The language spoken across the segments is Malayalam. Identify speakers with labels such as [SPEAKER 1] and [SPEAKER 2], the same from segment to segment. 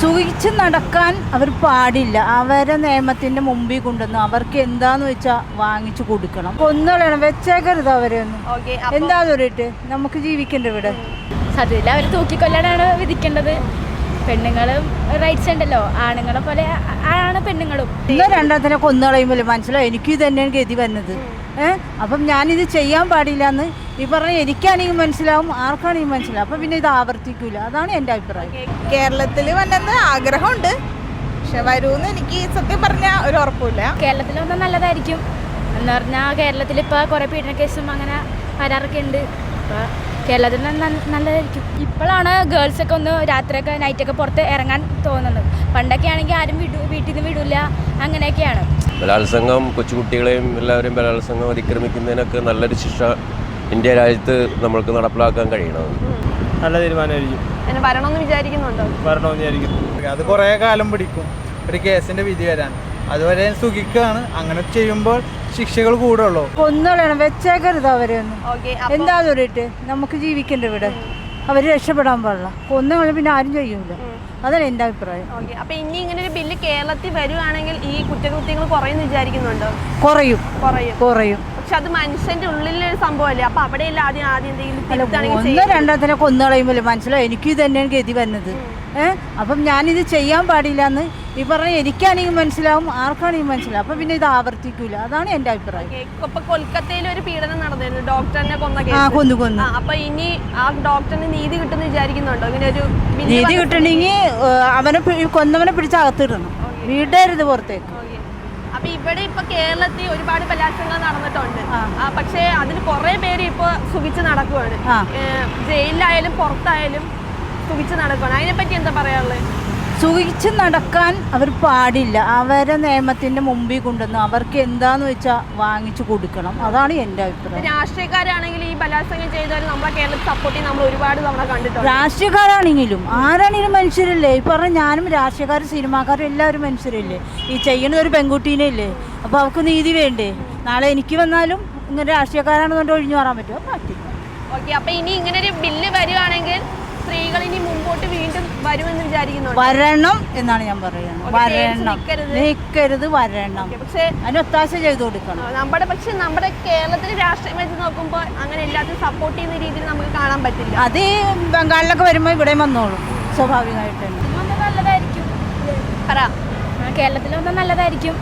[SPEAKER 1] സുഖിച്ച് നടക്കാൻ അവർ പാടില്ല. അവരെ നിയമത്തിന്റെ മുമ്പിൽ കൊണ്ടുവന്ന് അവർക്ക് എന്താന്ന് വെച്ചാൽ വാങ്ങിച്ചു കൊടുക്കണം. ഒന്നുകളാണ് വെച്ചേക്കരുത് അവരെ ഒന്നും.
[SPEAKER 2] ഓക്കെ
[SPEAKER 1] എന്താ പറയട്ടെ നമുക്ക് ജീവിക്കണ്ട ഇവിടെ?
[SPEAKER 3] സത്യത്തിൽ അവർ തൂക്കിക്കൊല്ലാനാണ് വിധിക്കേണ്ടത്. പെണ്ണുങ്ങളും റൈറ്റ്സ് ഉണ്ടല്ലോ ആണുങ്ങളെ പോലെ ആണ് പെണ്ണുങ്ങളും.
[SPEAKER 1] ഇന്ന് രണ്ടാമത്തിനെ കൊന്നുകളയുമ്പോൾ മനസ്സിലായി? എനിക്ക് ഇത് തന്നെയാണ് ഗതി വരുന്നത്. ഏഹ് അപ്പം ഞാനിത് ചെയ്യാൻ പാടില്ല എന്ന് ഈ പറഞ്ഞ എനിക്കാണെങ്കിൽ മനസ്സിലാവും ആർക്കാണെങ്കിൽ മനസ്സിലാവും. അപ്പം പിന്നെ ഇത് ആവർത്തിക്കൂല. അതാണ് എന്റെ അഭിപ്രായം.
[SPEAKER 4] കേരളത്തിൽ വന്നെന്ന് ആഗ്രഹമുണ്ട്. പക്ഷെ വരൂന്ന് എനിക്ക് സത്യം പറഞ്ഞ ഒരു ഉറപ്പില്ല
[SPEAKER 3] കേരളത്തിൽ വന്നാൽ നല്ലതായിരിക്കും. എന്ന് പറഞ്ഞാൽ കേരളത്തിൽ ഇപ്പോൾ കുറേ പീഡന കേസും അങ്ങനെ വരാറൊക്കെ ഉണ്ട് അപ്പോൾ കേരളത്തിൽ നല്ലതായിരിക്കും. ഇപ്പോഴാണ് ഗേൾസൊക്കെ ഒന്ന് രാത്രിയൊക്കെ നൈറ്റൊക്കെ പുറത്ത് ഇറങ്ങാൻ തോന്നുന്നത്. പണ്ടൊക്കെ ആണെങ്കിൽ ആരും വിടൂ വീട്ടിൽ നിന്ന് വിടില്ല അങ്ങനെയൊക്കെയാണ്.
[SPEAKER 5] ബലാത്സംഗം കൊച്ചുകുട്ടികളെയും എല്ലാവരെയും ബലാത്സംഗം അതിക്രമിക്കുന്നതിനൊക്കെ നല്ലൊരു ശിക്ഷ ഇന്ത്യ രാജ്യത്ത് നമ്മൾക്ക് നടപ്പിലാക്കാൻ കഴിയണം.
[SPEAKER 6] നല്ല തീരുമാനമായിരിക്കും.
[SPEAKER 2] എന്നെ വരണമെന്ന് വിചാരിക്കുന്നുണ്ടോ?
[SPEAKER 6] വരണമെന്ന് വിചാരിക്കുന്നു.
[SPEAKER 7] അത് കുറേ കാലം പിടിക്കും. ഒരു കേസിന്റെ വിധി വരാൻ. അതുവരെ സുഖിക്കുകയാണ് അങ്ങനെ ചെയ്യുമ്പോൾ ശിക്ഷകൾ കൂടുള്ളൂ.
[SPEAKER 1] ഒന്നും വെച്ചേക്കരുത് അവരെ ഒന്നും. എന്താ പറയട്ടെ നമുക്ക് ജീവിക്കണ്ട ഇവിടെ? അവർ രക്ഷപ്പെടാൻ പാടില്ല. ഒന്നും പിന്നെ ആരും ചെയ്യൂല. അതാണ് എന്റെ അഭിപ്രായം.
[SPEAKER 2] ഓക്കെ അപ്പൊ ഇനി ഇങ്ങനെ ഒരു ബില്ല് കേരളത്തിൽ വരുവാണെങ്കിൽ ഈ കുറ്റകൃത്യങ്ങൾ കുറയും വിചാരിക്കുന്നുണ്ടോ?
[SPEAKER 1] കുറയും.
[SPEAKER 2] കുറയും.
[SPEAKER 1] കുറയും.
[SPEAKER 2] പക്ഷെ അത് മനുഷ്യന്റെ ഉള്ളിലെ ഒരു സംഭവമല്ലേ? അപ്പൊ അവിടെയല്ല ആദ്യം ആദ്യം എന്തെങ്കിലും
[SPEAKER 1] ഒന്നോ
[SPEAKER 2] രണ്ടോ
[SPEAKER 1] ഒന്ന് രണ്ടാമത്തിനെ കൊന്നുകളയുമ്പോൾ മനസ്സിലായി. എനിക്ക് ഇത് തന്നെയാണ് ഗതി വരുന്നത് ഏഹ് അപ്പം ഞാനിത് ചെയ്യാൻ പാടില്ല എന്ന് ഈ പറഞ്ഞ എനിക്കാണെങ്കിൽ മനസ്സിലാവും ആർക്കാണെങ്കിൽ മനസ്സിലാവും. അപ്പം പിന്നെ ഇത് ആവർത്തിക്കൂല. അതാണ് എന്റെ അഭിപ്രായം.
[SPEAKER 2] കൊൽക്കത്തയിൽ ഒരു പീഡനം നടന്നിരുന്നു. ഡോക്ടറിനെ കൊന്ന
[SPEAKER 1] ആ കൊന്നു കൊന്നു.
[SPEAKER 2] അപ്പൊ ഇനി ആ ഡോക്ടറിന് നീതി കിട്ടുന്ന വിചാരിക്കുന്നുണ്ടോ? ഇങ്ങനെ ഒരു
[SPEAKER 1] നീതി കിട്ടണമെങ്കിൽ അവനെ കൊന്നവനെ പിടിച്ച് അകത്തിടണം വീടരുത് പുറത്തേക്ക്.
[SPEAKER 2] അപ്പൊ ഇവിടെ ഇപ്പൊ കേരളത്തിൽ ഒരുപാട് ബലാത്സംഗങ്ങൾ നടന്നിട്ടുണ്ട്. പക്ഷെ അതിന് കുറെ പേര് ഇപ്പൊ സുഖിച്ച് നടക്കുവാണ്. ജയിലിലായാലും പുറത്തായാലും സുഖിച്ച് നടക്കുവാണ്. അതിനെപ്പറ്റി എന്താ പറയാനുള്ളത്
[SPEAKER 1] സുഖിച്ച് നടക്കാൻ അവർ പാടില്ല. അവരെ നിയമത്തിന്റെ മുമ്പിൽ കൊണ്ടുവന്ന് അവർക്ക് എന്താന്ന് വെച്ചാൽ വാങ്ങിച്ചു കൊടുക്കണം. അതാണ് എന്റെ അഭിപ്രായം.
[SPEAKER 2] രാഷ്ട്രീയക്കാരാണെങ്കിൽ ഈ ബലാത്സംഗം ചെയ്തവർ നമ്മളെ കേരളത്തിൽ സപ്പോർട്ട് ചെയ്യുന്ന നമ്മൾ ഒരുപാട് തവണ കണ്ടിട്ടുണ്ട്.
[SPEAKER 1] രാഷ്ട്രീയക്കാരാണെങ്കിലും ആരാണെങ്കിലും മനുഷ്യരല്ലേ? ഈ പറഞ്ഞ ഞാനും രാഷ്ട്രീയക്കാരും സിനിമാക്കാരും എല്ലാവരും മനുഷ്യരല്ലേ? ഈ ചെയ്യുന്നത് ഒരു പെൺകുട്ടീനെ അല്ലേ അപ്പോൾ അവർക്ക് നീതി വേണ്ടേ? നാളെ എനിക്ക് വന്നാലും ഇങ്ങനെ രാഷ്ട്രീയക്കാരാണെന്നുകൊണ്ട് ഒഴിഞ്ഞു മാറാൻ പറ്റുമോ പറ്റില്ല.
[SPEAKER 2] ഓക്കെ അപ്പൊ ഇനി ഇങ്ങനെ ഒരു ബില്ല് വരുവാണെങ്കിൽ സ്ത്രീകൾ ഇനി മുമ്പോട്ട് വീണ്ടും വരുമെന്ന് വിചാരിക്കുന്നു
[SPEAKER 1] വരണം എന്നാണ് ഞാൻ പറയുന്നത്. വരണം.
[SPEAKER 2] നിൽക്കരുത്.
[SPEAKER 1] നിൽക്കരുത് വരണം.
[SPEAKER 2] പക്ഷേ
[SPEAKER 1] അതിന് ഒത്താശ ചെയ്തു കൊടുക്കണം.
[SPEAKER 2] നമ്മുടെ പക്ഷെ നമ്മുടെ കേരളത്തിലെ രാഷ്ട്രീയം വെച്ച് നോക്കുമ്പോൾ അങ്ങനെ എല്ലാത്തിനും സപ്പോർട്ട് ചെയ്യുന്ന രീതിയിൽ നമുക്ക് കാണാൻ പറ്റില്ല.
[SPEAKER 1] അത് ബംഗാളിലൊക്കെ വരുമ്പോൾ ഇവിടെ വന്നോളും സ്വാഭാവികമായിട്ട് തന്നെ.
[SPEAKER 3] നല്ലതായിരിക്കും.
[SPEAKER 2] പറ.
[SPEAKER 3] കേരളത്തിൽ വന്നാൽ നല്ലതായിരിക്കും.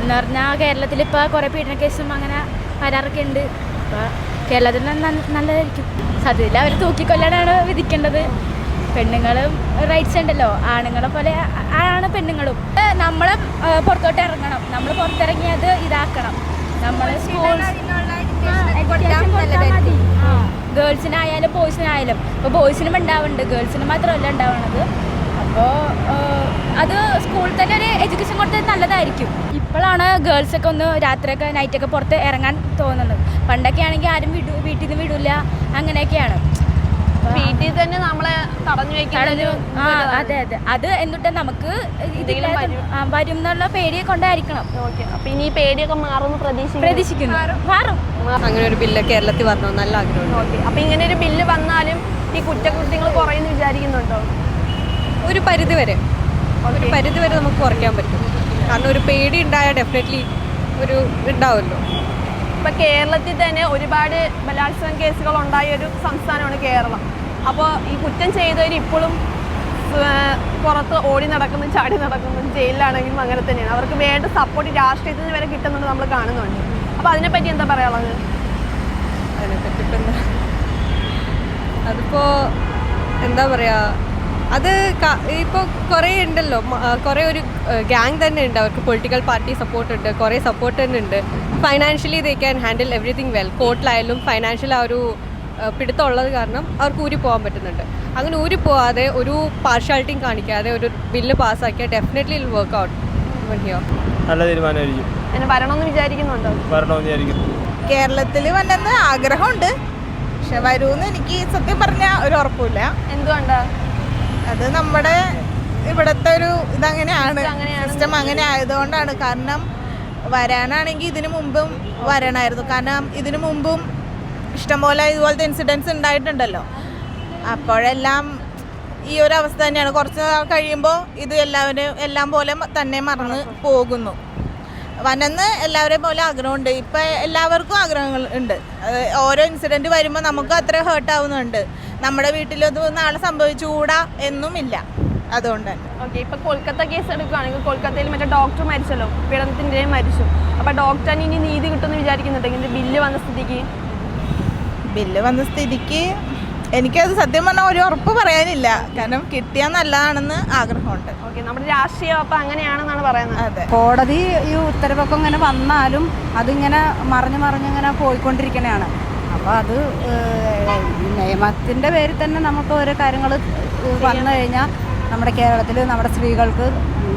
[SPEAKER 3] എന്ന് പറഞ്ഞാൽ കേരളത്തിൽ ഇപ്പോൾ കുറേ പീഡന കേസും അങ്ങനെ വരാറൊക്കെ ഉണ്ട്. അപ്പോൾ കേരളത്തിൽ നല്ലതായിരിക്കും. സത്യത്തിൽ അവർ തൂക്കിക്കൊല്ലാനാണ് വിധിക്കേണ്ടത്. പെണ്ണുങ്ങളും റൈറ്റ്സ് ഉണ്ടല്ലോ. ആണുങ്ങളെ പോലെ ആണ് പെണ്ണുങ്ങളും. നമ്മൾ പുറത്തോട്ട് ഇറങ്ങണം. നമ്മൾ പുറത്തിറങ്ങി അത് ഇതാക്കണം. നമ്മൾ സ്കൂൾ ഗേൾസിനായാലും ബോയ്സിനായാലും ഇപ്പോൾ ബോയ്സിനും ഉണ്ടാവുന്നുണ്ട്. ഗേൾസിന് മാത്രമല്ല ഉണ്ടാവുന്നത്. അപ്പോൾ അത് സ്കൂളിൽ തന്നെ ഒരു എഡ്യൂക്കേഷൻ കൊടുത്തത് നല്ലതായിരിക്കും. ഇപ്പോഴാണ് ഗേൾസൊക്കെ ഒന്ന് രാത്രിയൊക്കെ നൈറ്റൊക്കെ പുറത്ത് ഇറങ്ങാൻ തോന്നുന്നത്. പണ്ടൊക്കെ ആണെങ്കിൽ ആരും വിടൂ വീട്ടിൽ നിന്ന് വിടില്ല അങ്ങനെയൊക്കെയാണ്.
[SPEAKER 2] വീട്ടിൽ തന്നെ നമ്മളെ തടഞ്ഞു വെക്കാനൊരു
[SPEAKER 3] ആ അതെ അതെ. അത് എന്നിട്ട് നമുക്ക് ഇതിലും
[SPEAKER 2] വരും.
[SPEAKER 3] എന്നുള്ള പേടിയെ കൊണ്ടായിരിക്കണം.
[SPEAKER 2] ഓക്കെ. അപ്പൊ ഇനി ഈ പേടിയൊക്കെ മാറുമെന്ന് പ്രതീക്ഷിക്കുന്നു.
[SPEAKER 3] പ്രതീക്ഷിക്കുന്നു. മാറും.
[SPEAKER 4] അങ്ങനെ ഒരു ബില്ല് കേരളത്തിൽ വന്നു? നല്ല ആഗ്രഹം
[SPEAKER 2] ഓക്കെ. അപ്പൊ ഇങ്ങനെ ഒരു ബില്ല് വന്നാലും ഈ കുറ്റകൃത്യങ്ങൾ കുറയുന്നു വിചാരിക്കുന്നുണ്ടോ?
[SPEAKER 4] ഒരു പരിധി വരെ. ഒരു പരിധി വരെ നമുക്ക് കുറയ്ക്കാൻ പറ്റും. കാരണം ഒരു പേടി ഉണ്ടായാൽ ഡെഫിനറ്റ്ലി ഒരു ഉണ്ടാവുമല്ലോ
[SPEAKER 2] ഇപ്പൊ കേരളത്തിൽ തന്നെ ഒരുപാട് ബലാത്സംഗ കേസുകൾ ഉണ്ടായ ഒരു സംസ്ഥാനമാണ് കേരളം. അപ്പോൾ ഈ കുറ്റം ചെയ്തവർ ഇപ്പോഴും പുറത്ത് ഓടി നടക്കുന്നു ചാടി നടക്കുന്നു ജയിലിലാണെങ്കിലും അങ്ങനെ തന്നെയാണ്. അവർക്ക് വേണ്ട സപ്പോർട്ട് രാഷ്ട്രീയത്തിൽ നിന്ന് വരെ കിട്ടുന്നുണ്ട് നമ്മൾ കാണുന്നുണ്ട്. അപ്പോൾ അതിനെപ്പറ്റി എന്താ പറയാനുള്ളത്?
[SPEAKER 4] അതിനെപ്പറ്റി ഇപ്പം എന്താ? അതിപ്പോൾ എന്താ പറയുക അത് ഇപ്പോൾ കുറേ ഉണ്ടല്ലോ. കുറേ ഒരു ഗ്യാങ് തന്നെ ഉണ്ട്. അവർക്ക് പൊളിറ്റിക്കൽ പാർട്ടി സപ്പോർട്ട് ഉണ്ട്. കുറേ സപ്പോർട്ട് തന്നെ ഉണ്ട്. Financially they can handle everything well കോർട്ടിലായാലും financial ആ ഒരു പിടുത്തമുള്ളത് പിടുത്തം ഉള്ളത് കാരണം അവർക്ക് ഊരി പോകാൻ പറ്റുന്നുണ്ട്. അങ്ങനെ ഊരി പോവാതെ ഒരു പാർഷ്യാലിറ്റിയും കാണിക്കാതെ ഒരു ബില്ല് പാസ്സാക്കിയാൽ ഡെഫിനറ്റ്ലി ഇൽ വർക്ക് ഔട്ട്
[SPEAKER 6] നല്ല തീരുമാനമായിരിക്കും.
[SPEAKER 2] എന്നെ വരണമെന്ന് വിചാരിക്കുന്നുണ്ടോ?
[SPEAKER 6] വരണമെന്ന് വിചാരിക്കുന്നു.
[SPEAKER 4] കേരളത്തിൽ വന്നെന്ന് ആഗ്രഹമുണ്ട്. പക്ഷെ വരൂന്ന് എനിക്ക് സത്യം പറഞ്ഞ ഒരു ഉറപ്പില്ല
[SPEAKER 2] എന്തുകൊണ്ടാ?
[SPEAKER 4] അത് നമ്മുടെ ഇവിടുത്തെ ഒരു ഇതങ്ങനെയാണ്. സിസ്റ്റം അങ്ങനെ ആയതുകൊണ്ടാണ്. കാരണം വരാനാണെങ്കിൽ ഇതിനു മുമ്പും വരണമായിരുന്നു കാരണം ഇതിനു മുമ്പും ഇഷ്ടംപോലെ ഇതുപോലത്തെ ഇൻസിഡൻസ് ഉണ്ടായിട്ടുണ്ടല്ലോ. അപ്പോഴെല്ലാം
[SPEAKER 8] ഈ ഒരു അവസ്ഥ തന്നെയാണ്. കുറച്ച് നാൾ കഴിയുമ്പോൾ ഇത് എല്ലാവരും എല്ലാം പോലെ തന്നെ മറന്ന് പോകുന്നു. വനെന്ന് എല്ലാവരെയും പോലെ ആഗ്രഹമുണ്ട്. ഇപ്പം എല്ലാവർക്കും ആഗ്രഹങ്ങൾ ഉണ്ട്. ഓരോ ഇൻസിഡന്റ് വരുമ്പോൾ നമുക്ക് അത്ര ഹേർട്ട് ആവുന്നുണ്ട്. നമ്മുടെ വീട്ടിലൊന്നും നാളെ സംഭവിച്ചുകൂടാ എന്നുമില്ല. അതുകൊണ്ട് തന്നെ.
[SPEAKER 2] ഓക്കെ ഇപ്പൊ കൊൽക്കത്ത കേസ് എടുക്കുകയാണെങ്കിൽ കൊൽക്കത്തയിൽ മറ്റേ ഡോക്ടർ മരിച്ചല്ലോ. പീഡനത്തിന്റെ മരിച്ചു. അപ്പൊ ഡോക്ടറിന് ഇനി നീതി കിട്ടുമെന്ന് വിചാരിക്കുന്നുണ്ടെങ്കിൽ ബില്ല് വന്ന സ്ഥിതിക്ക്?
[SPEAKER 8] ബില്ല് വന്ന സ്ഥിതിക്ക് എനിക്കത് സത്യം പറഞ്ഞാൽ ഒരു ഉറപ്പ് പറയാനില്ല. കാരണം കിട്ടിയാൽ നല്ലതാണെന്ന് ആഗ്രഹമുണ്ട്.
[SPEAKER 2] ഓക്കെ നമ്മുടെ രാഷ്ട്രീയം അപ്പൊ അങ്ങനെയാണെന്നാണ് പറയുന്നത്.
[SPEAKER 8] അതെ.
[SPEAKER 1] കോടതി ഈ ഉത്തരവൊക്കെ ഇങ്ങനെ വന്നാലും അതിങ്ങനെ മറിഞ്ഞ് മറിഞ്ഞിങ്ങനെ പോയിക്കൊണ്ടിരിക്കണതാണ് അപ്പോൾ അത് നിയമത്തിന്റെ പേരിൽ തന്നെ നമുക്ക് ഓരോ കാര്യങ്ങൾ വന്നു കഴിഞ്ഞാൽ നമ്മുടെ കേരളത്തിൽ നമ്മുടെ സ്ത്രീകൾക്ക്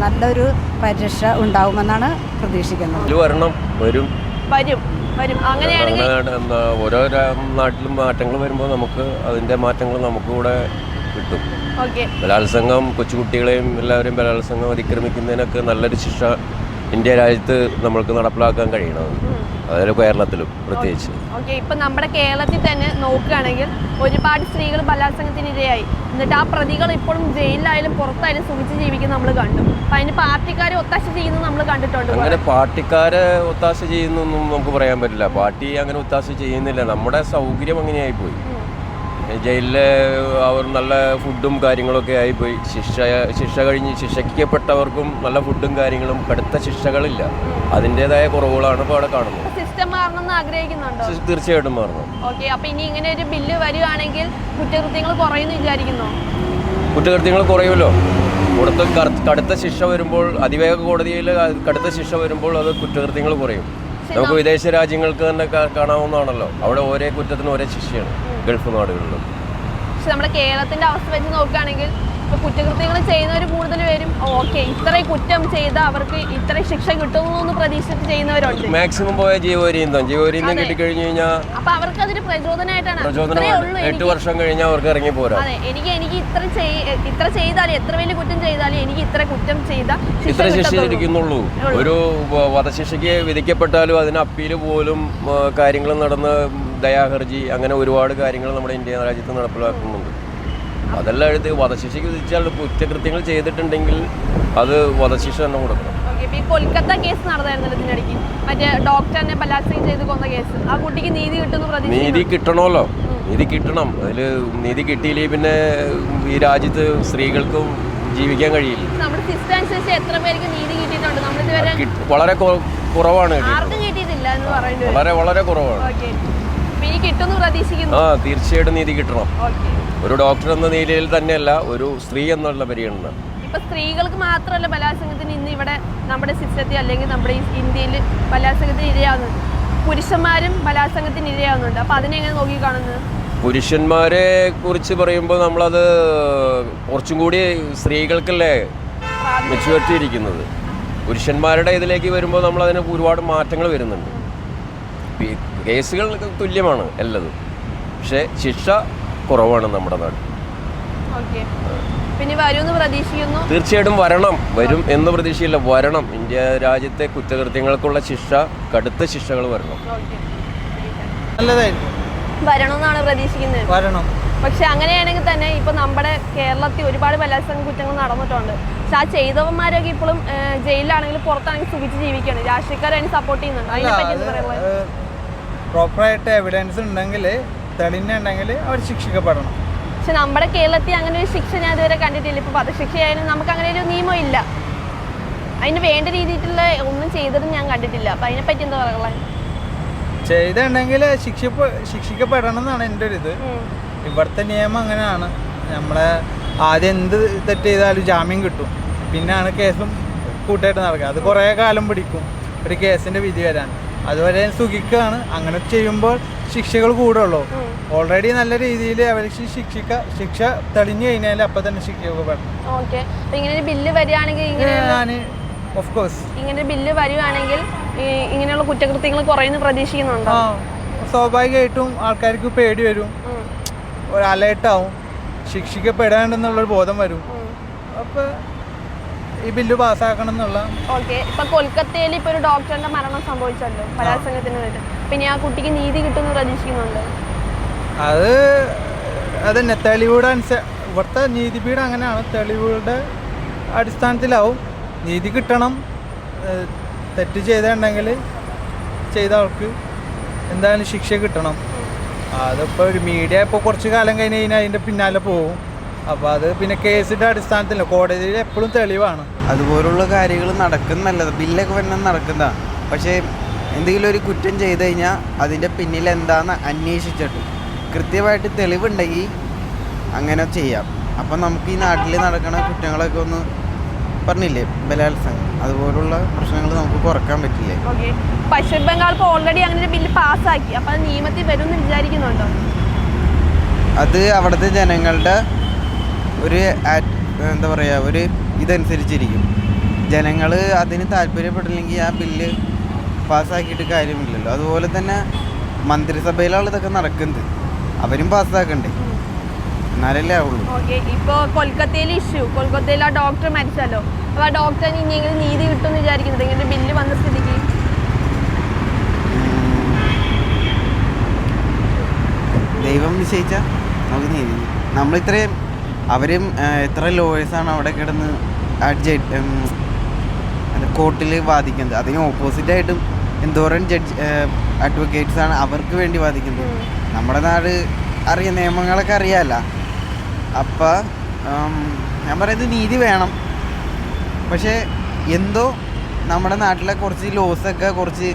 [SPEAKER 1] നല്ലൊരു പരിരക്ഷ ഉണ്ടാവുമെന്നാണ് പ്രതീക്ഷിക്കുന്നത്.
[SPEAKER 5] വരും.
[SPEAKER 2] വരും. വരും. അങ്ങനെയാണെങ്കിൽ
[SPEAKER 5] ഓരോ നാട്ടിലും മാറ്റങ്ങൾ വരുമ്പോൾ നമുക്ക് അതിന്റെ മാറ്റങ്ങൾ നമുക്ക് കൂടെ കിട്ടും ബലാത്സംഗം കൊച്ചുകുട്ടികളെയും എല്ലാവരെയും ബലാത്സംഗം അതിക്രമിക്കുന്നതിനൊക്കെ നല്ലൊരു ശിക്ഷ ഇന്ത്യ രാജ്യത്ത് നമ്മൾക്ക് നടപ്പിലാക്കാൻ കഴിയണം. അതായത് കേരളത്തിലും പ്രത്യേകിച്ച്.
[SPEAKER 2] ഓക്കെ. ഇപ്പൊ നമ്മുടെ കേരളത്തിൽ തന്നെ നോക്കുകയാണെങ്കിൽ ഒരുപാട് സ്ത്രീകൾ ബലാത്സംഗത്തിന് ഇരയായി എന്നിട്ട് ആ പ്രതികൾ ഇപ്പോഴും ജയിലിലായാലും പുറത്തായാലും സുഖിച്ച് ജീവിക്കുന്നത് നമ്മൾ കണ്ടു. അപ്പൊ അതിന് പാർട്ടിക്കാരെ ഒത്താശ ചെയ്യുന്നത് നമ്മൾ കണ്ടിട്ടുണ്ട്
[SPEAKER 5] അങ്ങനെ പാർട്ടിക്കാരെ ഒത്താശ ചെയ്യുന്നൊന്നും നമുക്ക് പറയാൻ പറ്റില്ല. പാർട്ടി അങ്ങനെ ഒത്താശ ചെയ്യുന്നില്ല. നമ്മുടെ സൗകര്യം അങ്ങനെയായി പോയി. ജയിലിലെ അവർ നല്ല ഫുഡും കാര്യങ്ങളൊക്കെ ആയിപ്പോയി. ശിക്ഷ ശിക്ഷ കഴിഞ്ഞ് ശിക്ഷിക്കപ്പെട്ടവർക്കും നല്ല ഫുഡും കാര്യങ്ങളും കടുത്ത ശിക്ഷകളില്ല. അതിന്റെതായ കുറവുകളാണ് ഇപ്പോൾ അവിടെ കാണുന്നത്.
[SPEAKER 2] സിസ്റ്റം മാറണമെന്ന് ആഗ്രഹിക്കുന്നുണ്ടോ?
[SPEAKER 5] തീർച്ചയായിട്ടും മാറണം.
[SPEAKER 2] ഓക്കെ അപ്പോൾ ഇനി ഇങ്ങനെ ഒരു ബില്ല് വരികയാണെങ്കിൽ കുറ്റകൃത്യങ്ങൾ കുറയുന്നു വിചാരിക്കുന്നു.
[SPEAKER 5] കുറ്റകൃത്യങ്ങൾ കുറയുമല്ലോ. കൊടുത്ത കടുത്ത ശിക്ഷ വരുമ്പോൾ അതിവേഗ കോടതിയിൽ കടുത്ത ശിക്ഷ വരുമ്പോൾ അത് കുറ്റകൃത്യങ്ങൾ കുറയും. നമുക്ക് വിദേശ രാജ്യങ്ങൾക്ക് തന്നെ കാണാവുന്നതാണല്ലോ. അവിടെ ഒരേ കുറ്റത്തിന് ഒരേ ശിക്ഷയാണ് ഗൾഫ് നാടുകളിലും.
[SPEAKER 2] പക്ഷെ നമ്മുടെ കേരളത്തിന്റെ അവസ്ഥ വെച്ച് നോക്കുകയാണെങ്കിൽ കുറ്റകൃത്യങ്ങൾ ചെയ്യുന്നവർ കൂടുതൽ പേരും ഓക്കെ. ഇത്രയും കുറ്റം ചെയ്ത അവർക്ക് ഇത്രയും ശിക്ഷ കിട്ടുന്നു എന്ന് പ്രതീക്ഷിച്ച് ചെയ്യുന്നവരുണ്ട്.
[SPEAKER 5] മാക്സിമം പോയ ജീവപര്യന്തം. കിട്ടി കഴിഞ്ഞു കഴിഞ്ഞാൽ
[SPEAKER 2] അപ്പൊ അവർക്ക് അതിന് പ്രചോദനമായിട്ടാണ് പ്രചോദനം
[SPEAKER 5] എട്ട് വർഷം കഴിഞ്ഞാൽ അവർക്ക് ഇറങ്ങി പോരാ
[SPEAKER 2] അതെ. എനിക്ക് എനിക്ക് ഇത്ര ഇത്ര ചെയ്താലും എത്ര വലിയ കുറ്റം ചെയ്താലും എനിക്ക് ഇത്ര കുറ്റം ചെയ്ത
[SPEAKER 5] ഇത്ര ശിക്ഷ. ഇരിക്കുന്നുള്ളൂ. ഒരു വധശിക്ഷയ്ക്ക് വിധിക്കപ്പെട്ടാലും അതിന് അപ്പീൽ പോലും കാര്യങ്ങൾ നടന്ന് ദയാഹർജി അങ്ങനെ ഒരുപാട് കാര്യങ്ങൾ നമ്മുടെ ഇന്ത്യ രാജ്യത്ത് നടപ്പിലാക്കുന്നുണ്ട്. അതെല്ലാം എഴുതി വധശിക്ഷയ്ക്ക് വിധിച്ചാൽ കുറ്റകൃത്യങ്ങൾ ചെയ്തിട്ടുണ്ടെങ്കിൽ അത് വധശിക്ഷ തന്നെ കൊടുക്കണം.
[SPEAKER 2] കൊൽക്കത്ത കേസ് നടന്നായിരുന്നല്ലോ ഇതിനിടയ്ക്ക്. മറ്റേ ഡോക്ടറിനെ ബലാത്സംഗം ചെയ്ത് കൊന്ന കേസ്. ആ കുട്ടിക്ക് നീതി കിട്ടുന്നു
[SPEAKER 5] നീതി കിട്ടണമല്ലോ. നീതി കിട്ടണം. അതിൽ നീതി കിട്ടിയില്ലേ പിന്നെ ഈ രാജ്യത്ത് സ്ത്രീകൾക്കും ജീവിക്കാൻ കഴിയില്ല.
[SPEAKER 2] നമ്മുടെ സിസ്റ്റം അനുസരിച്ച് എത്ര പേർക്ക് നീതി കിട്ടിയിട്ടുണ്ട്? നമ്മളിതുവരെ
[SPEAKER 5] കിട്ട- വളരെ കുറവാണ് കിട്ടിയത്
[SPEAKER 2] ആർക്കും കിട്ടിയിട്ടില്ല എന്ന്
[SPEAKER 5] വളരെ വളരെ കുറവാണ്.
[SPEAKER 2] ഇനി പ്രതീക്ഷിക്കുന്നു.
[SPEAKER 5] ആ തീർച്ചയായിട്ടും നീതി കിട്ടണം.
[SPEAKER 2] ഓക്കെ.
[SPEAKER 5] ഒരു ഡോക്ടർ എന്ന നിലയിൽ തന്നെയല്ല ഒരു സ്ത്രീ എന്നുള്ള പരിഗണന.
[SPEAKER 2] ഇപ്പൊ സ്ത്രീകൾക്ക് മാത്രമല്ല ബലാത്സംഗത്തിന് ഇന്ന് ഇവിടെ നമ്മുടെ സിസ്റ്റത്തിൽ അല്ലെങ്കിൽ നമ്മുടെ ഈ ഇന്ത്യയിൽ ബലാത്സംഗത്തിന് ഇരയാവുന്നുണ്ട് പുരുഷന്മാരും ബലാത്സംഗത്തിന് ഇരയാവുന്നുണ്ട്. അപ്പൊ അതിനെങ്ങനെ നോക്കി കാണുന്നത്?
[SPEAKER 5] പുരുഷന്മാരെ കുറിച്ച് പറയുമ്പോൾ നമ്മളത് കുറച്ചും കൂടി സ്ത്രീകൾക്കല്ലേ മെച്ചുവറിറ്റി ഇരിക്കുന്നത് പുരുഷന്മാരുടെ ഇതിലേക്ക് വരുമ്പോൾ നമ്മൾ അതിന് ഒരുപാട് മാറ്റങ്ങൾ വരുന്നുണ്ട്. കേസുകൾ തുല്യമാണ് എല്ലതും. പക്ഷേ ശിക്ഷ കുറവാണ് നമ്മുടെ നാട്.
[SPEAKER 2] ഓക്കെ. പിന്നെ വരുമെന്ന് പ്രതീക്ഷിക്കുന്നു.
[SPEAKER 5] തീർച്ചയായിട്ടും വരണം. വരും എന്ന് പ്രതീക്ഷയില്ല. വരണം. ഇന്ത്യ രാജ്യത്തെ കുറ്റകൃത്യങ്ങൾക്കുള്ള ശിക്ഷ കടുത്ത ശിക്ഷകൾ വരണം.
[SPEAKER 7] നല്ലതായിരിക്കും.
[SPEAKER 2] വരണമെന്നാണ് പ്രതീക്ഷിക്കുന്നത്.
[SPEAKER 7] വരണം.
[SPEAKER 2] പക്ഷെ അങ്ങനെയാണെങ്കിൽ തന്നെ ഇപ്പൊ നമ്മുടെ കേരളത്തിൽ ഒരുപാട് ബലാത്സംഗ കുറ്റങ്ങൾ നടന്നിട്ടുണ്ട്. പക്ഷെ ആ ചെയ്തവന്മാരൊക്കെ ഇപ്പോഴും ജയിലിലാണെങ്കിലും പുറത്താണെങ്കിൽ സുഖിച്ച് ജീവിക്കുകയാണ്. രാഷ്ട്രീയക്കാരെ സപ്പോർട്ട് ചെയ്യുന്നുണ്ട്. അതിനെ പറ്റി
[SPEAKER 7] പ്രോപ്പറായിട്ട് എവിഡൻസ് ഉണ്ടെങ്കിൽ തെളിഞ്ഞുണ്ടെങ്കിൽ അവർ ശിക്ഷിക്കപ്പെടണം.
[SPEAKER 2] പക്ഷെ നമ്മുടെ കേരളത്തിൽ അങ്ങനെ ഒരു ശിക്ഷ ഞാൻ ഇതുവരെ കണ്ടിട്ടില്ല. ഇപ്പൊ വധശിക്ഷയായാലും നമുക്ക് അങ്ങനെ ഒരു നിയമം ഇല്ല. അതിന് വേണ്ട രീതിയിലുള്ള ഒന്നും ചെയ്തതും ഞാൻ കണ്ടിട്ടില്ല. അപ്പൊ അതിനെ പറ്റി എന്താ പറയുള്ളത്
[SPEAKER 7] ചെയ്തിട്ടുണ്ടെങ്കിൽ ശിക്ഷ ശിക്ഷിക്കപ്പെടണം എന്നാണ് എന്റെ ഒരു ഇത്. ഇവിടുത്തെ നിയമം അങ്ങനെയാണ്. നമ്മളെ ആദ്യം എന്ത് തെറ്റ് ചെയ്താലും ജാമ്യം കിട്ടും. പിന്നാണ് കേസും കൂട്ടായിട്ട് നടക്കുക. അത് കുറേ കാലം പിടിക്കും. ഒരു കേസിന്റെ വിധി വരാൻ. അതുവരെ സുഖിക്കുകയാണ് അങ്ങനെ ചെയ്യുമ്പോൾ ശിക്ഷകൾ കൂടുള്ളൂ. ഓൾറെഡി നല്ല രീതിയിൽ അവർക്ക് ശിക്ഷിക്ക ശിക്ഷ തെളിഞ്ഞു കഴിഞ്ഞാൽ അപ്പൊ തന്നെ ശിക്ഷകൾ
[SPEAKER 2] ഓക്കെ അപ്പൊ ഇങ്ങനെ ബില്ല് വരികയാണെങ്കിൽ
[SPEAKER 7] ഞാൻ ഓഫ് കോഴ്സ്
[SPEAKER 2] ഇങ്ങനെ ബില്ല് വരികയാണെങ്കിൽ ഇങ്ങനെയുള്ള കുറ്റകൃത്യങ്ങൾ കുറയുന്നു പ്രതീക്ഷിക്കുന്നുണ്ടോ?
[SPEAKER 7] സ്വാഭാവികമായിട്ടും ആൾക്കാർക്ക് പേടി വരും. ഒരു അലേർട്ടാവും ശിക്ഷിക്കപ്പെടാണ്ടെന്നുള്ളൊരു ബോധം വരും. അപ്പോൾ ഈ ബില്ല് പാസ്സാക്കണം എന്നുള്ള.
[SPEAKER 2] ഓക്കെ. ഇപ്പൊ കൊൽക്കത്തയിൽ ഇപ്പൊ ഒരു ഡോക്ടറിന്റെ മരണം സംഭവിച്ചല്ലോ ബലാത്സംഗത്തിന് വേണ്ടി. പിന്നെ ആ കുട്ടിക്ക് നീതി കിട്ടുമെന്ന് പ്രതീക്ഷിക്കുന്നുണ്ട്.
[SPEAKER 7] അത് അതന്നെ. തെളിവോട് അനുസരിച്ച്
[SPEAKER 9] ഇവിടുത്തെ നീതിപീഠം അങ്ങനെയാണ്. തെളിവുകളുടെ അടിസ്ഥാനത്തിലാവും. നീതി കിട്ടണം. തെറ്റ് ചെയ്തിട്ടുണ്ടെങ്കിൽ ചെയ്ത ആൾക്ക് എന്തായാലും ശിക്ഷ കിട്ടണം. അതിപ്പോൾ ഒരു മീഡിയ ഇപ്പോൾ കുറച്ച് കാലം കഴിഞ്ഞ് കഴിഞ്ഞാൽ അതിന്റെ പിന്നാലെ പോകും. അപ്പോൾ അത് പിന്നെ കേസിന്റെ അടിസ്ഥാനത്തില്ല കോടതിയിൽ എപ്പോഴും തെളിവാണ്.
[SPEAKER 10] അതുപോലുള്ള കാര്യങ്ങൾ നടക്കുന്നല്ല. ബില്ലൊക്കെ വന്നാൽ നടക്കുന്നതാണ് പക്ഷേ എന്തെങ്കിലും ഒരു കുറ്റം ചെയ്തു കഴിഞ്ഞാൽ അതിന്റെ പിന്നിൽ എന്താണെന്ന് അന്വേഷിച്ചിട്ട് കൃത്യമായിട്ട് തെളിവുണ്ടെങ്കിൽ അങ്ങനെ ചെയ്യാം. അപ്പം നമുക്ക് ഈ നാട്ടിൽ നടക്കുന്ന കുറ്റങ്ങളൊക്കെ ഒന്ന് പറഞ്ഞില്ലേ? ബലാത്സംഗം. അതുപോലുള്ള പ്രശ്നങ്ങൾ നമുക്ക് കുറയ്ക്കാൻ പറ്റില്ലേ?
[SPEAKER 2] ഓക്കെ. പശ്ചിമ ബംഗാൾ ഇപ്പോൾ ഓൾറെഡി അങ്ങനെ ഒരു ബില്ല് പാസ്സാക്കി. അപ്പോൾ അത് നിയമത്തിൽ വരും വിചാരിക്കുന്നുണ്ടോ?
[SPEAKER 10] അത് അവിടുത്തെ ജനങ്ങളുടെ ഒരു എന്താ പറയുക ഒരു ഇതനുസരിച്ചിരിക്കും. ജനങ്ങൾ അതിന് താല്പര്യപ്പെട്ടില്ലെങ്കിൽ ആ ബില്ല് പാസ്സാക്കിയിട്ട് കാര്യമില്ലല്ലോ. അതുപോലെ തന്നെ മന്ത്രിസഭയിലാണ് ഇതൊക്കെ നടക്കുന്നത്. അവരും പാസ്സാക്കണ്ടേ? എന്നാലല്ലേ ആവുള്ളൂ.
[SPEAKER 2] ഓക്കെ ഇപ്പോൾ കൊൽക്കത്തയിൽ ഇഷ്യൂ കൊൽക്കത്തയിൽ ആ ഡോക്ടർ മരിച്ചല്ലോ അപ്പോൾ ആ ഡോക്ടറിന് ഇനിയെങ്കിലും നീതി കിട്ടുമെന്ന് വിചാരിക്കുന്നത് ഇങ്ങനെ ബില്ല് വന്ന സ്ഥിതിക്ക്?
[SPEAKER 10] ദൈവം നിശ്ചയിച്ച നമുക്ക് നീതി നമ്മളിത്രയും അവരും എത്ര ലോയേഴ്സാണ് അവിടെ കിടന്ന് കോർട്ടിൽ വാദിക്കുന്നത്? അതിന് ഓപ്പോസിറ്റ് ആയിട്ടും എന്തോരം ജഡ്ജ് അഡ്വക്കേറ്റ്സ് ആണ് അവർക്ക് വേണ്ടി വാദിക്കുന്നത്. നമ്മുടെ നാട് അറിയ നിയമങ്ങളൊക്കെ അറിയാല്ല. അപ്പോൾ ഞാൻ പറയുന്നത് നീതി വേണം. പക്ഷേ എന്തോ നമ്മുടെ നാട്ടിലെ കുറച്ച് ലോസൊക്കെ കുറച്ച്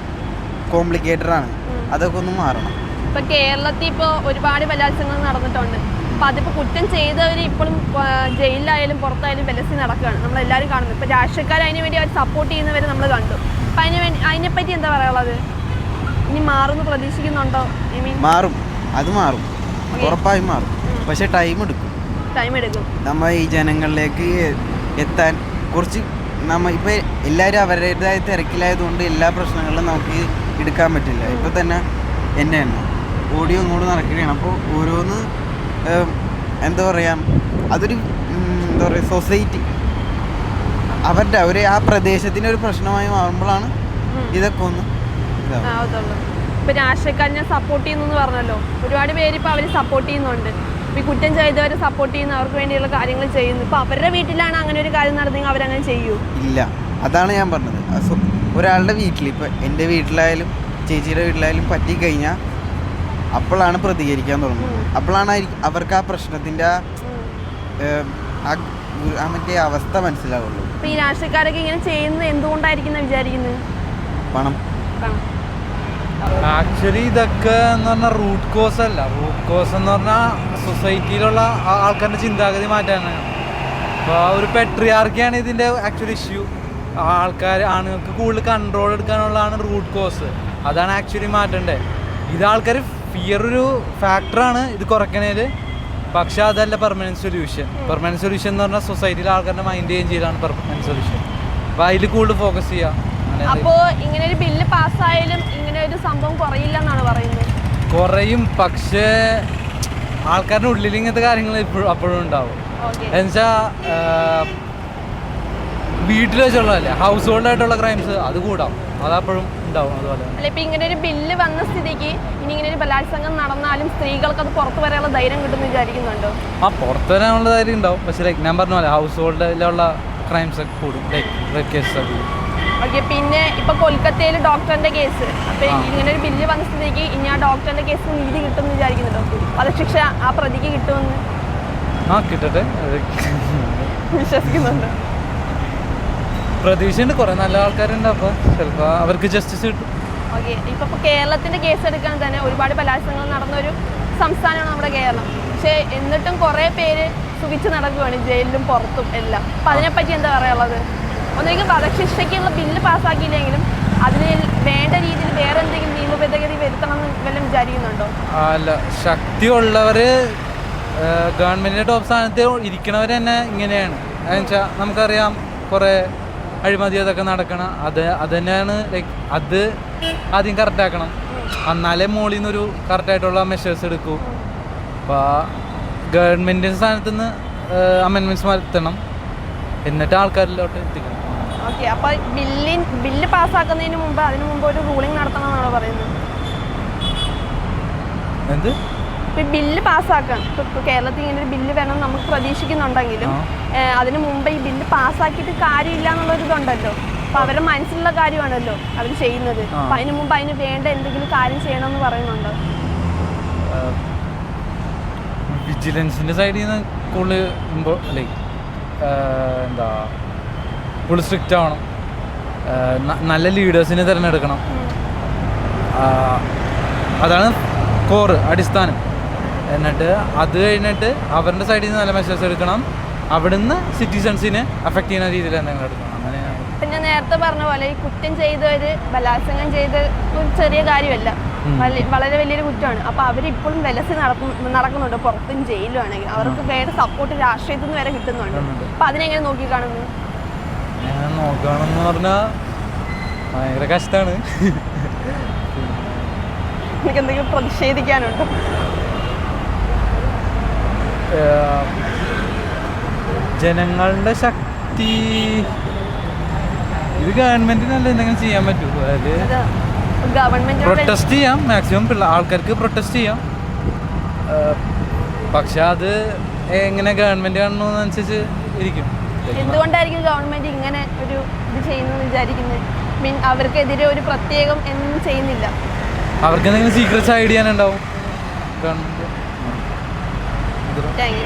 [SPEAKER 10] കോംപ്ലിക്കേറ്റഡ് ആണ്. അതൊക്കെ ഒന്ന് മാറണം.
[SPEAKER 2] ഇപ്പൊ കേരളത്തിൽ ഇപ്പോൾ ഒരുപാട് ബലാത്സംഗങ്ങൾ നടന്നിട്ടുണ്ട്. അപ്പൊ അതിപ്പോൾ കുറ്റം ചെയ്തവർ ഇപ്പോഴും ജയിലിലായാലും പുറത്തായാലും ബലസി നടക്കുകയാണ്. നമ്മളെല്ലാവരും കാണുന്നത്. ഇപ്പൊ രാഷ്ട്രീയക്കാർ അതിന് വേണ്ടി അവർ സപ്പോർട്ട് ചെയ്യുന്നവരെ നമ്മൾ കണ്ടു. അപ്പൊ അതിന് വേണ്ടി അതിനെപ്പറ്റി എന്താ പറയാനുള്ളത്? ഇനി മാറുമെന്ന് പ്രതീക്ഷിക്കുന്നുണ്ടോ ഐ മീൻ
[SPEAKER 10] മാറും. അത് മാറും. ഉറപ്പായും മാറും. പക്ഷേ ടൈം എടുക്കും.
[SPEAKER 2] ടൈം എടുക്കും.
[SPEAKER 10] നമ്മൾ ഈ ജനങ്ങളിലേക്ക് എത്താൻ കുറച്ച് നമ്മ ഇപ്പോൾ എല്ലാവരും അവരുടേതായ തിരക്കിലായതുകൊണ്ട് എല്ലാ പ്രശ്നങ്ങളും നമുക്ക് എടുക്കാൻ പറ്റില്ല. ഇപ്പോൾ തന്നെ എന്നെ തന്നെ. ഓഡിയോ ഇങ്ങോട്ട് നടക്കുകയാണ്. അപ്പോൾ ഓരോന്ന് എന്താ പറയുക അതൊരു എന്താ പറയുക സൊസൈറ്റി അവരുടെ അവർ ആ പ്രദേശത്തിന്റെ ഒരു പ്രശ്നമായി മാറുമ്പോഴാണ് ഇതൊക്കെ ഒന്ന്
[SPEAKER 2] ഇപ്പൊ രാഷ്ട്രീയക്കാരനെ സപ്പോർട്ട് ചെയ്യുന്നതെന്ന് പറഞ്ഞല്ലോ. ഒരുപാട് പേര് ഇപ്പൊ അവർ സപ്പോർട്ട് ചെയ്യുന്നുണ്ട്. ഇപ്പൊ ഈ കുറ്റം ചെയ്തവരെ സപ്പോർട്ട് ചെയ്യുന്നു അവർക്ക് വേണ്ടിയുള്ള കാര്യങ്ങൾ ചെയ്യുന്നു. ഇപ്പൊ അവരുടെ വീട്ടിലാണ് അങ്ങനെ ഒരു കാര്യം നടന്നെങ്കിൽ അവരങ്ങനെ ചെയ്യൂ?
[SPEAKER 10] ഇല്ല. അതാണ് ഞാൻ പറഞ്ഞത്. ഒരാളുടെ വീട്ടിൽ ഇപ്പം എന്റെ വീട്ടിലായാലും ചേച്ചിയുടെ വീട്ടിലായാലും പറ്റിക്കഴിഞ്ഞാൽ അപ്പോഴാണ് പ്രതികരിക്കാൻ തുടങ്ങുന്നത്. അപ്പോഴാണ് അവർക്ക് ആ പ്രശ്നത്തിന്റെ ആ മറ്റേ അവസ്ഥ മനസ്സിലാവുള്ളൂ.
[SPEAKER 2] ഇപ്പൊ ഈ രാഷ്ട്രീയക്കാരൊക്കെ ഇങ്ങനെ ചെയ്യുന്നത് എന്തുകൊണ്ടായിരിക്കും എന്ന് വിചാരിക്കുന്നത്?
[SPEAKER 10] പണം.
[SPEAKER 9] ആക്ച്വലി ഇതൊക്കെ എന്ന് പറഞ്ഞാൽ റൂട്ട് കോസ് അല്ല. റൂട്ട് കോസ് എന്ന് പറഞ്ഞാൽ സൊസൈറ്റിയിലുള്ള ആൾക്കാരുടെ ചിന്താഗതി മാറ്റാനാണ്. അപ്പോൾ ഒരു പെട്രിയാർക്കിയാണ് ഇതിന്റെ ആക്ച്വൽ ഇഷ്യൂ ആൾക്കാർ ആണുങ്ങൾക്ക് കൂടുതൽ കൺട്രോൾ എടുക്കാനുള്ളതാണ് റൂട്ട് കോസ് അതാണ് ആക്ച്വലി മാറ്റേണ്ടത്. ഇത് ആൾക്കാർ ഫിയർ ഒരു ഫാക്ടറാണ് ഇത് കുറയ്ക്കണേൽ പക്ഷേ അതല്ല പെർമനന്റ് സൊല്യൂഷൻ പെർമനന്റ് സൊല്യൂഷൻ എന്ന് പറഞ്ഞാൽ സൊസൈറ്റിയിലെ ആൾക്കാരുടെ മൈൻഡ് ചേഞ്ച് ചെയ്താണ് പെർമനന്റ് സൊല്യൂഷൻ അപ്പോൾ അതിൽ കൂടുതൽ ഫോക്കസ് ചെയ്യുക
[SPEAKER 2] ഇങ്ങനെ ഒരു ബില്ല് പാസ്സായാലും ഇങ്ങനെ ഒരു സംഭവം കുറയില്ല എന്നാണ് പറയുന്നത്.
[SPEAKER 9] കുറയും. പക്ഷേ ആൾക്കാരുടെ ഉള്ളിൽ ഇങ്ങനത്തെ കാര്യങ്ങൾ ഇപ്പോഴും അപ്പോഴും ഉണ്ടാവും.
[SPEAKER 2] എന്നുവെച്ചാ
[SPEAKER 9] എന്നുവെച്ചാൽ വീട്ടിൽ വെച്ചുള്ളതല്ലേ? ഹൗസ് ഹോൾഡ് ആയിട്ടുള്ള ക്രൈംസ് അത് കൂടാം. അതപ്പോഴും ഉണ്ടാവും അതുപോലെ
[SPEAKER 2] അല്ല ഇപ്പൊ ഇങ്ങനെ ഒരു ബില്ല് വന്ന സ്ഥിതിക്ക് ഇനി ഇങ്ങനെ ഒരു ബലാത്സംഗം നടന്നാലും സ്ത്രീകൾക്ക് അത് പുറത്തു വരാനുള്ള ധൈര്യം കിട്ടുമെന്ന് വിചാരിക്കുന്നുണ്ടോ?
[SPEAKER 9] ആ പുറത്തു വരാനുള്ള ധൈര്യം ഉണ്ടാവും. പക്ഷെ ലൈക്ക് ഞാൻ പറഞ്ഞ പോലെ ഹൗസ് ഹോൾഡിലുള്ള ക്രൈംസ് ഒക്കെ കൂടും. ലൈക്ക് റേപ്പ് കേസസ് ഒക്കെ കൂടും.
[SPEAKER 2] ഓക്കെ പിന്നെ ഇപ്പൊ കൊൽക്കത്തയിൽ ഡോക്ടറിന്റെ കേസ് അപ്പൊ ഇങ്ങനെ ഒരു ബില്ല് വന്ന സ്ഥിതിക്ക് ഇനി ആ ഡോക്ടറിന്റെ കേസ് നീതി കിട്ടുമെന്ന് വിചാരിക്കുന്നുണ്ടോ? വധശിക്ഷ ആ പ്രതിക്ക് കിട്ടുമെന്ന്?
[SPEAKER 9] ആ കിട്ടട്ടെ.
[SPEAKER 2] വിശ്വസിക്കുന്നുണ്ട്?
[SPEAKER 9] പ്രതീക്ഷയുണ്ട്. കുറെ നല്ല ആൾക്കാരുണ്ട്. അപ്പൊ ചിലപ്പോ അവർക്ക് ജസ്റ്റിസ് കിട്ടും.
[SPEAKER 2] ഓക്കെ ഇപ്പൊ കേരളത്തിന്റെ കേസ് എടുക്കാൻ തന്നെ ഒരുപാട് ബലാത്സംഗങ്ങൾ നടന്ന ഒരു സംസ്ഥാനമാണ് നമ്മുടെ കേരളം. പക്ഷെ എന്നിട്ടും കുറെ പേര് സുഖിച്ച് നടക്കുകയാണ് ജയിലിലും പുറത്തും എല്ലാം. അപ്പൊ അതിനെപ്പറ്റി എന്താ പറയാനുള്ളത്? ഒന്നെങ്കിൽ വധശിക്ഷയ്ക്കുള്ള ബില്ല് പാസ്സാക്കിയില്ലെങ്കിലും അതിന് വേണ്ട രീതിയിൽ വേറെ എന്തെങ്കിലും നിയമ ഭേദഗതി വരുത്തണം വല്ലതും വിചാരിക്കുന്നുണ്ടോ?
[SPEAKER 9] അല്ല ശക്തിയുള്ളവര് ഗവൺമെന്റിന്റെ ടോപ്പ് സ്ഥാനത്ത് ഇരിക്കണവർ തന്നെ ഇങ്ങനെയാണ്. എന്നുവെച്ചാൽ നമുക്കറിയാം കുറേ അഴിമതി അതൊക്കെ നടക്കണം. അത് അത് തന്നെയാണ് ലൈക്ക് അത് ആദ്യം കറക്റ്റാക്കണം എന്നാലേ മുകളിൽ നിന്നൊരു കറക്റ്റായിട്ടുള്ള മെഷേഴ്സ് എടുക്കൂ. അപ്പോൾ ഗവൺമെന്റിന്റെ സ്ഥാനത്ത് നിന്ന് അമെൻമെന്റ്സ് വരുത്തണം. എന്നിട്ട് ആൾക്കാരിലോട്ട് എത്തിക്കണം.
[SPEAKER 2] ഓക്കെ അപ്പോൾ ബില്ലിൻ ബില്ല് പാസ്സാക്കുന്നതിന് മുമ്പ് അതിന് മുമ്പ് ഒരു റൂളിംഗ് നടത്തണം എന്നാണ് പറയുന്നത്?
[SPEAKER 9] എന്ത്?
[SPEAKER 2] ഇപ്പം ബില്ല് പാസ്സാക്കാൻ ഇപ്പൊ ഇപ്പോൾ കേരളത്തിൽ ഇങ്ങനെ ഒരു ബില്ല് വേണം നമുക്ക് പ്രതീക്ഷിക്കുന്നുണ്ടെങ്കിലും അതിനു മുമ്പ് ഈ ബില്ല് പാസ്സാക്കിയിട്ട് കാര്യമില്ല എന്നുള്ളൊരു ഇതുണ്ടല്ലോ. അപ്പം അവരുടെ മനസ്സിലുള്ള കാര്യമാണല്ലോ അവർ ചെയ്യുന്നത്. അപ്പം അതിന് മുമ്പ് അതിന് വേണ്ട എന്തെങ്കിലും കാര്യം ചെയ്യണമെന്ന് പറയുന്നുണ്ടോ?
[SPEAKER 9] വിജിലൻസിന്റെ സൈഡിൽ നിന്ന് കൂടുതൽ ലൈക്ക് എന്താ കൂടുതൽ സ്ട്രിക്റ്റ് ആവണം. നല്ല ലീഡേഴ്സിനെ തിരഞ്ഞെടുക്കണം. അതാണ് കോറ് അടിസ്ഥാനം. എന്നിട്ട് അത് കഴിഞ്ഞിട്ട് അവരുടെ സൈഡിൽ നിന്ന് നല്ല മെസ്സേജ് എടുക്കണം. അവിടുന്ന് സിറ്റിസൺസിനെ അഫക്റ്റ് ചെയ്യുന്ന രീതിയിൽ എന്തെങ്കിലും എടുക്കണം. അങ്ങനെയാണ്.
[SPEAKER 2] പിന്നെ ഞാൻ നേരത്തെ പറഞ്ഞ പോലെ ഈ കുറ്റം ചെയ്തവര് ബലാത്സംഗം ചെയ്ത ഒരു ചെറിയ കാര്യമല്ല. വളരെ വലിയൊരു കുറ്റമാണ്. അപ്പൊ അവരിപ്പോഴും വിലസി നടക്കും നടക്കുന്നുണ്ട്. പുറത്തും ജയിലും ആണെങ്കിൽ അവർക്ക് വേറെ സപ്പോർട്ട് രാഷ്ട്രീയത്തിൽ നിന്ന് വരെ കിട്ടുന്നുണ്ട്. അപ്പൊ അതിനെങ്ങനെ നോക്കി കാണുന്നു?
[SPEAKER 9] ഞാൻ നോക്കുകയാണെന്ന് പറഞ്ഞാൽ ഭയങ്കര കഷ്ടമാണ്
[SPEAKER 2] എനിക്ക് എന്തെങ്കിലും പ്രതിഷേധിക്കാനുണ്ടോ?
[SPEAKER 9] ജനങ്ങളുടെ ശക്തി. ഇത് ഗവൺമെന്റിനല്ല എന്തെങ്കിലും ചെയ്യാൻ പറ്റൂ. അതായത് പ്രൊട്ടസ്റ്റ് ചെയ്യാം. മാക്സിമം ആൾക്കാർക്ക് പ്രൊട്ടസ്റ്റ് ചെയ്യാം. പക്ഷെ അത് എങ്ങനെ ഗവൺമെന്റ് കാണണമെന്നനുസരിച്ച് ഇരിക്കും.
[SPEAKER 2] എന്തുകൊണ്ടായിരിക്കും ഗവൺമെന്റ് ഇങ്ങനെ ഒരു ഇത് ചെയ്യുന്നത് വിചാരിക്കുന്നത്? മീൻ അവർക്കെതിരെ ഒരു പ്രത്യേകം എന്നും ചെയ്യുന്നില്ല.
[SPEAKER 9] അവർക്ക് എന്തെങ്കിലും സീക്രട്സ് ഐഡിയ ഉണ്ടാവും ഗവൺമെന്റ്
[SPEAKER 2] താങ്ക് യു